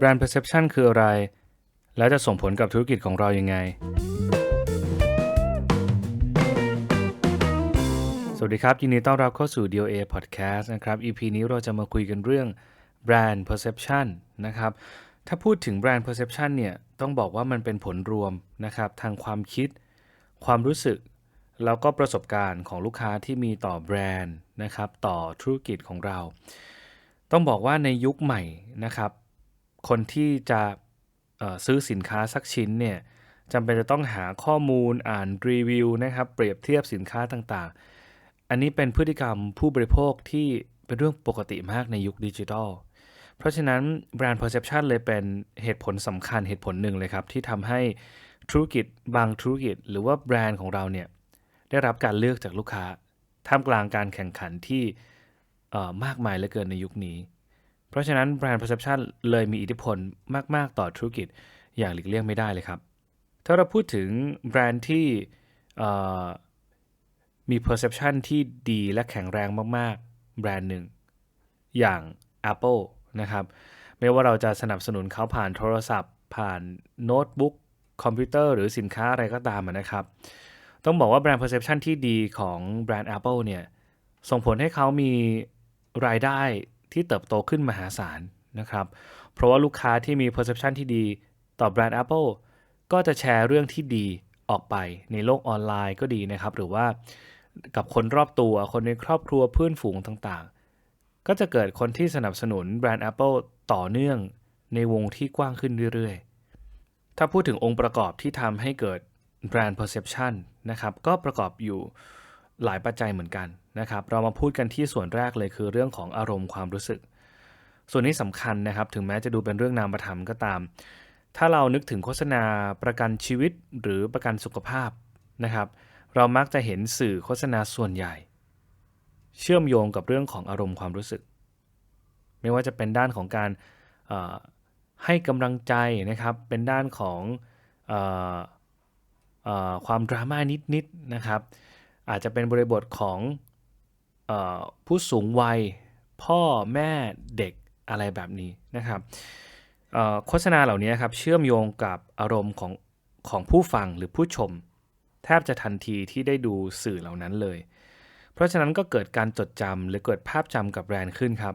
Brand Perception คืออะไร และจะส่งผลกับธุรกิจของเรายัางไง สวัสดีครับ ยินดีต้อนรับเข้าสู่ DOA Podcast นะครับ EP นี้เราจะมาคุยกันเรื่อง Brand Perception นะครับ ถ้าพูดถึง Brand Perception เนี่ย ต้องบอกว่ามันเป็นผลรวมนะครับ ทางความคิด ความรู้สึก แล้วก็ประสบการณ์ของลูกค้าที่มีต่อแบรนด์นะครับ ต่อธุรกิจของเรา ต้องบอกว่าในยุคใหม่นะครับ คนที่จะซื้อสินค้าสักชิ้นเนี่ยจำเป็นจะต้องหาข้อมูลอ่านรีวิวนะครับ เปรียบเทียบสินค้าต่างๆ อันนี้เป็นพฤติกรรมผู้บริโภคที่เป็นเรื่องปกติมากในยุคดิจิทัล เพราะฉะนั้น Brand Perception เลยเป็นเหตุผลสำคัญเหตุผลหนึ่งเลยครับ ที่ทำให้ธุรกิจบางธุรกิจ หรือว่าแบรนด์ของเราเนี่ยได้รับการเลือกจากลูกค้าท่ามกลางการแข่งขันที่มากมายเหลือเกินในยุคนี้ เพราะฉะนั้น Brand Perception เลยมีอิทธิพลมาก ๆ ต่อธุรกิจอย่างหลีกเลี่ยงไม่ได้เลยครับ ถ้าเราพูดถึงแบรนด์ที่มี perception ที่ดีและแข็งแรงมาก ๆ แบรนด์หนึ่ง อย่าง Apple นะครับ ไม่ว่าเราจะสนับสนุนเขาผ่านโทรศัพท์ ผ่านโน้ตบุ๊กคอมพิวเตอร์หรือสินค้าอะไรก็ตามนะครับ ต้องบอกว่าแบรนด์ perception ที่ดีของแบรนด์ Apple เนี่ย ส่งผลให้เขามีรายได้ ที่เติบโตขึ้นมหาศาลนะครับ เพราะว่าลูกค้าที่มี perception ที่ดีต่อแบรนด์ Apple ก็จะแชร์เรื่องที่ดีออกไปในโลกออนไลน์ก็ดีนะครับ หรือว่ากับคนรอบตัวคนในครอบครัวเพื่อนฝูงต่างๆ ก็จะเกิดคนที่สนับสนุนแบรนด์ Apple ต่อเนื่องในวงที่กว้างขึ้นเรื่อยๆ ถ้าพูดถึงองค์ประกอบที่ทำให้เกิดแบรนด์ perception นะครับ ก็ประกอบอยู่หลายปัจจัยเหมือนกัน นะครับเรามาพูดกันที่ส่วนแรกเลยคือเรื่องของอารมณ์ความรู้สึก ส่วนนี้สำคัญนะครับถึงแม้จะดูเป็นเรื่องนามธรรมก็ตาม ถ้าเรานึกถึงโฆษณาประกันชีวิตหรือประกันสุขภาพนะครับ เรามักจะเห็นสื่อโฆษณาส่วนใหญ่ เชื่อมโยงกับเรื่องของอารมณ์ความรู้สึก ไม่ว่าจะเป็นด้านของการให้กำลังใจนะครับ เป็นด้านของออความดราม่านิดๆนะครับ อาจจะเป็นบริบทของ ผู้สูงวัย พ่อแม่เด็กอะไรแบบนี้นะครับโฆษณาเหล่านี้ครับเชื่อมโยงกับอารมณ์ของของผู้ฟังหรือผู้ชม แทบจะทันทีที่ได้ดูสื่อเหล่านั้นเลย เพราะฉะนั้นก็เกิดการจดจำหรือเกิดภาพจำกับแบรนด์ขึ้นครับ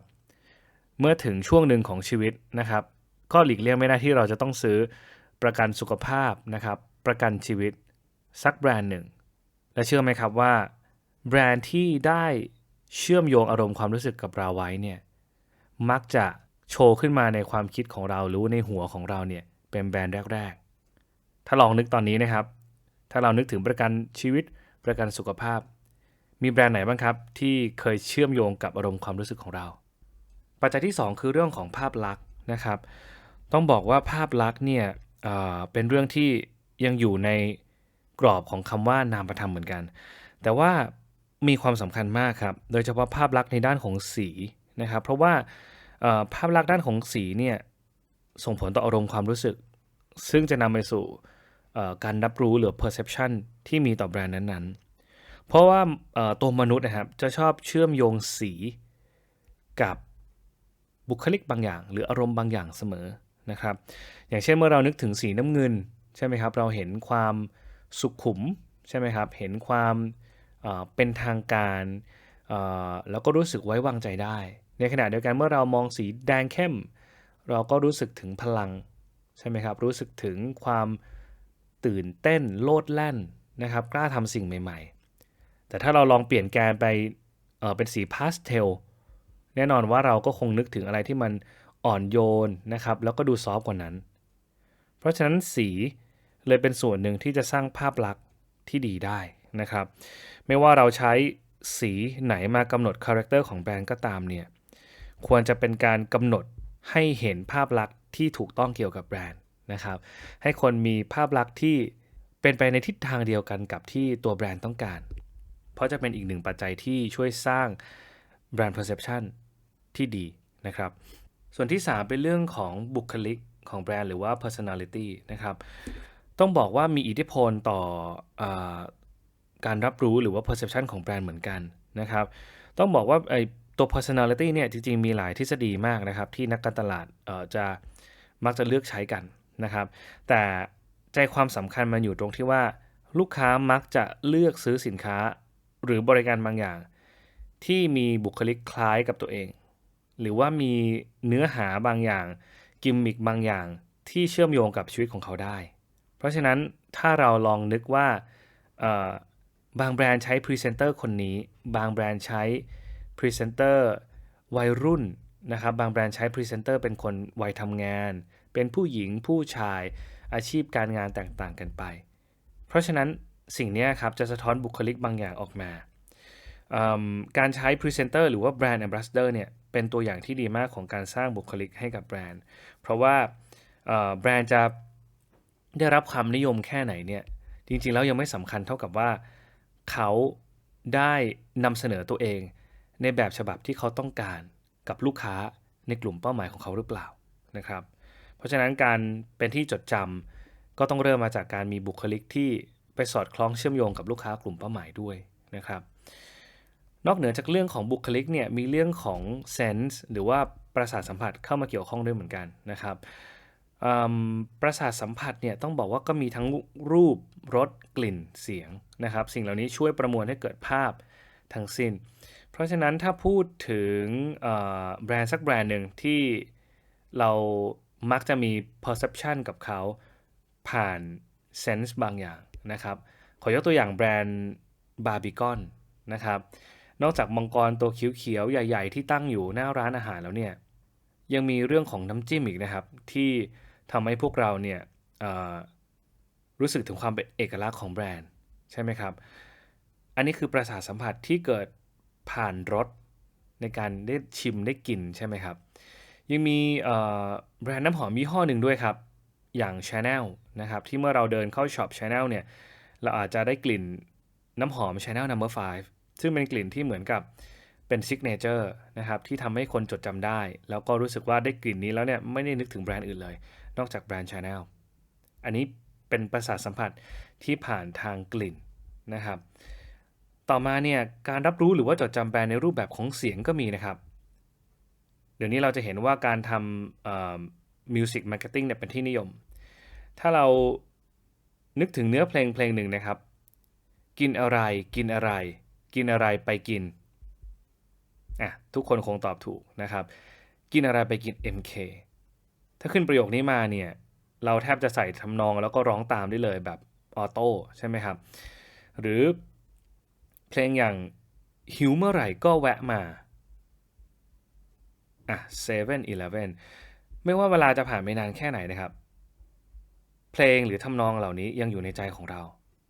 เมื่อถึงช่วงหนึ่งของชีวิตนะครับ ก็หลีกเลี่ยงไม่ได้ที่เราจะต้องซื้อประกันสุขภาพนะครับ ประกันชีวิตสักแบรนด์หนึ่ง และเชื่อไหมครับว่า แบรนด์ที่ได้ เชื่อมโยงอารมณ์ความรู้สึกกับเราไว้เนี่ยมักจะโชว์ขึ้นมาในความคิดของเราหรือในหัวของเราเนี่ยเป็นแบรนด์แรก ๆ ถ้าลองนึกตอนนี้นะครับ ถ้าเรานึกถึงประกันชีวิตประกันสุขภาพ มีแบรนด์ไหนบ้างครับที่เคยเชื่อมโยงกับอารมณ์ความรู้สึกของเรา ปัจจัยที่ 2 คือเรื่องของภาพลักษณ์นะครับ ต้องบอกว่าภาพลักษณ์เนี่ยเเป็นเรื่องที่ยังอยู่ในกรอบของคำว่านามธรรมเหมือนกัน แต่ว่า มีความสำคัญมากครับ โดยเฉพาะภาพลักษณ์ในด้านของสีนะครับ เพราะว่าภาพลักษณ์ด้านของสีเนี่ยส่งผลต่ออารมณ์ความรู้สึก ซึ่งจะนำไปสู่การรับรู้หรือ perception ที่มีต่อแบรนด์นั้นๆ เพราะว่าตัวมนุษย์นะครับจะชอบเชื่อมโยงสีกับบุคลิกบางอย่าง หรืออารมณ์บางอย่างเสมอนะครับ อย่างเช่นเมื่อเรานึกถึงสีน้ำเงินใช่ไหมครับ เราเห็นความสุขุมใช่ไหมครับ เห็นความ เป็นทางการแล้วก็รู้สึกไว้วางใจได้ ในขณะเดียวกันเมื่อเรามองสีแดงเข้ม เราก็รู้สึกถึงพลังใช่ไหมครับ รู้สึกถึงความตื่นเต้นโลดแล่นนะครับ กล้าทำสิ่งใหม่ ๆ แต่ถ้าเราลองเปลี่ยนแกนไปเเป็นสีพาสเทลแน่นอนว่าเราก็คงนึกถึงอะไรที่มันอ่อนโยนนะครับ แล้วก็ดูซอฟต์กว่านั้น เพราะฉะนั้นสีเลยเป็นส่วนหนึ่งที่จะสร้างภาพลักษณ์ที่ดีได้ นะครับ ไม่ว่าเราใช้สีไหนมากำหนดคาแรคเตอร์ของแบรนด์ก็ตามเนี่ยควรจะเป็นการกำหนดให้เห็นภาพลักษณ์ที่ถูกต้องเกี่ยวกับแบรนด์นะครับ ให้คนมีภาพลักษณ์ที่เป็นไปในทิศทางเดียวกันกับที่ตัวแบรนด์ต้องการ เพราะจะเป็นอีกหนึ่งปัจจัยที่ช่วยสร้างแบรนด์ perception ที่ดีนะครับ ส่วนที่ 3 เป็นเรื่องของบุคลิกของแบรนด์หรือว่า personality นะครับ ต้องบอกว่ามีอิทธิพลต่ออ การรับรู้หรือว่า perception ของแบรนด์เหมือนกันนะครับ ต้องบอกว่าไอ้ตัว personality เนี่ยจริงๆ มีหลายทฤษฎีมากนะครับ ที่นักการตลาดเอ่อจะมักจะเลือกใช้กันนะครับ แต่ใจความสำคัญมันอยู่ตรงที่ว่า ลูกค้ามักจะเลือกซื้อสินค้า หรือบริการบางอย่าง ที่มีบุคลิกคล้ายกับตัวเอง หรือว่ามีเนื้อหาบางอย่าง กิมมิคบางอย่างที่เชื่อมโยงกับชีวิตของเขาได้ เพราะฉะนั้นถ้าเราลองนึกว่า บางแบรนด์ใช้พรีเซนเตอร์คนนี้ บางแบรนด์ใช้พรีเซนเตอร์วัยรุ่นนะครับ บางแบรนด์ใช้พรีเซนเตอร์เป็นคนวัยทำงาน เป็นผู้หญิงผู้ชายอาชีพการงานต่างๆกันไป เพราะฉะนั้นสิ่งนี้ครับจะสะท้อนบุคลิกบางอย่างออกมา การใช้พรีเซนเตอร์หรือว่าแบรนด์แอมบาสเดอร์เนี่ยเป็นตัวอย่างที่ดีมากของการสร้างบุคลิกให้กับแบรนด์ เพราะว่าแบรนด์จะได้รับความนิยมแค่ไหนเนี่ยจริงๆแล้วยังไม่สำคัญเท่ากับว่า เขาได้นำเสนอตัวเอง ในแบบฉบับที่เขาต้องการกับลูกค้าในกลุ่มเป้าหมายของเขาหรือเปล่านะครับ เพราะฉะนั้นการเป็นที่จดจำก็ต้องเริ่มมาจากการมีบุคลิกที่ไปสอดคล้องเชื่อมโยงกับลูกค้ากลุ่มเป้าหมายด้วยนะครับ นอกเหนือจากเรื่องของบุคลิกเนี่ยมีเรื่องของเซนส์หรือว่าประสาทสัมผัสเข้ามาเกี่ยวข้องด้วยเหมือนกันนะครับ ประสาทสัมผัสเนี่ยต้องบอกว่าก็มีทั้งรูปรสกลิ่นเสียงนะครับ สิ่งเหล่านี้ช่วยประมวลให้เกิดภาพทั้งสิ้น เพราะฉะนั้นถ้าพูดถึงแบรนด์สักแบรนด์หนึ่งที่เรามักจะมี perception กับเขาผ่าน sense บางอย่างนะครับ ขอยกตัวอย่างแบรนด์บาร์บีคอนนะครับ นอกจากมังกรตัวเขียวๆใหญ่ ๆ ที่ตั้งอยู่หน้าร้านอาหารแล้วเนี่ยยังมีเรื่องของน้ำจิ้มอีกนะครับ ที่ ทำให้พวกเราเนี่ยรู้สึกถึงความเป็นเอกลักษณ์ของแบรนด์ใช่ไหมครับ อันนี้คือประสาทสัมผัสที่เกิดผ่านรสในการได้ชิมได้กินใช่ไหมครับ ยังมีแบรนด์น้ำหอมยี่ห้อหนึ่งด้วยครับ อย่าง Chanel นะครับ ที่เมื่อเราเดินเข้าช็อป Chanel เนี่ย เราอาจจะได้กลิ่นน้ำหอม Chanel No. 5 ซึ่งเป็นกลิ่นที่เหมือนกับเป็นซิกเนเจอร์นะครับ ที่ทำให้คนจดจำได้ แล้วก็รู้สึกว่าได้กลิ่นนี้แล้วเนี่ย ไม่ได้นึกถึงแบรนด์อื่นเลย นอกจากแบรนด์ Chanel อันนี้เป็นประสาทสัมผัสที่ผ่านทางกลิ่นนะครับ ต่อมาเนี่ยการรับรู้หรือว่าจดจำแบรนด์ในรูปแบบของเสียงก็มีนะครับ เดี๋ยวนี้เราจะเห็นว่าการทำมิวสิกมาร์เก็ตติ้งเนี่ยเป็นที่นิยม ถ้าเรานึกถึงเนื้อเพลงเพลงหนึ่งนะครับ กินอะไรกินอะไร กินอะไรไปกินอะทุกคนคงตอบถูกนะครับ กินอะไรไปกิน MK ถ้าขึ้นประโยคนี้มาเนี่ย เราแทบจะใส่ทำนองแล้วก็ร้องตามได้เลยแบบออโต้ใช่ไหมครับ หรือเพลงอย่างหิวเมื่อไหร่ก็แวะมาอะ7 11ไม่ว่าเวลาจะผ่านไปนานแค่ไหนนะครับ เพลงหรือทำนองเหล่านี้ยังอยู่ในใจของเรา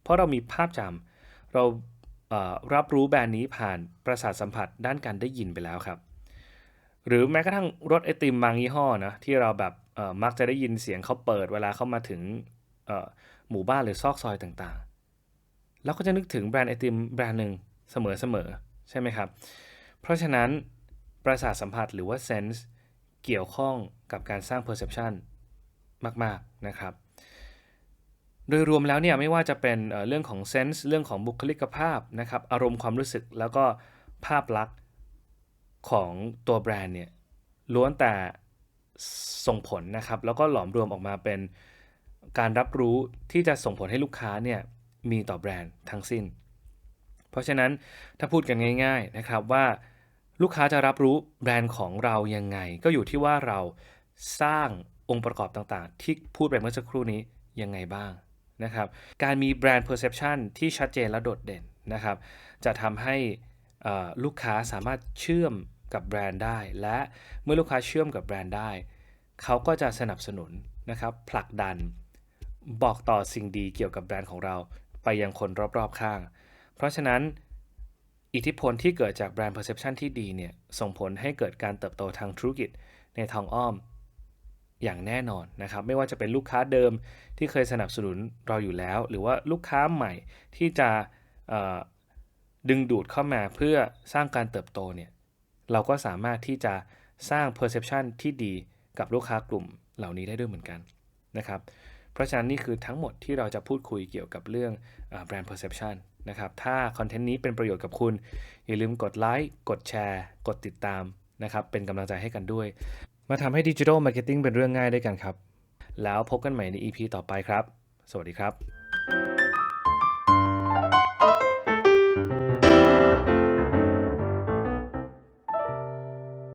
เพราะเรามีภาพจำเรารับรู้แบรนด์นี้ผ่านประสาทสัมผัสด้านการได้ยินไปแล้วครับ หรือแม้กระทั่งรถไอติมบางยี่ห้อนะที่เราแบบมักจะได้ยินเสียงเขาเปิดเวลาเข้ามาถึงหมู่บ้านหรือซอกซอยต่างๆ แล้วก็จะนึกถึงแบรนด์ไอติมแบรนด์หนึ่งเสมอๆใช่ไหมครับ เพราะฉะนั้นประสาทสัมผัสหรือว่าเซนส์เกี่ยวข้องกับการสร้าง perception มากๆนะครับ โดยรวมแล้วเนี่ยไม่ว่าจะเป็นเรื่องของเซนส์เรื่องของบุคลิกภาพนะครับอารมณ์ความรู้สึกแล้วก็ภาพลักษณ์ ของตัวแบรนด์เนี่ยล้วนแต่ส่งผลนะครับ แล้วก็หลอมรวมออกมาเป็นการรับรู้ที่จะส่งผลให้ลูกค้าเนี่ยมีต่อแบรนด์ทั้งสิ้น เพราะฉะนั้นถ้าพูดกันง่าย ๆนะครับว่าลูกค้าจะรับรู้แบรนด์ของเรายังไง ก็อยู่ที่ว่าเราสร้างองค์ประกอบต่างๆ ที่พูดไปเมื่อสักครู่นี้ยังไงบ้างนะครับการมีแบรนด์ perception ที่ชัดเจนและโดดเด่นนะครับ จะทำให้ลูกค้าสามารถเชื่อม กับแบรนด์ได้ และเมื่อลูกค้าเชื่อมกับแบรนด์ได้ เขาก็จะสนับสนุนนะครับผลักดัน บอกต่อสิ่งดีเกี่ยวกับแบรนด์ของเราไปยังคนรอบๆข้าง เพราะฉะนั้นอิทธิพลที่เกิดจากแบรนด์ perception ที่ดีเนี่ยส่งผลให้เกิดการเติบโตทางธุรกิจในทางอ้อมอย่างแน่นอนนะครับ ไม่ว่าจะเป็นลูกค้าเดิมที่เคยสนับสนุนเราอยู่แล้ว หรือว่าลูกค้าใหม่ที่จะดึงดูดเข้ามาเพื่อสร้างการเติบโตเนี่ย เราก็สามารถที่จะสร้าง perception ที่ดีกับลูกค้ากลุ่มเหล่านี้ได้ด้วยเหมือนกันนะครับ เพราะฉะนั้นนี่คือทั้งหมดที่เราจะพูดคุยเกี่ยวกับเรื่องแบรนด์ perception นะครับ ถ้าคอนเทนต์นี้เป็นประโยชน์กับคุณ อย่าลืมกดไลค์ กดแชร์ กดติดตามนะครับ เป็นกำลังใจให้กันด้วย มาทำให้ดิจิทัลมาร์เก็ตติ้งเป็นเรื่องง่ายด้วยกันครับ แล้วพบกันใหม่ใน EP ต่อไปครับ สวัสดีครับ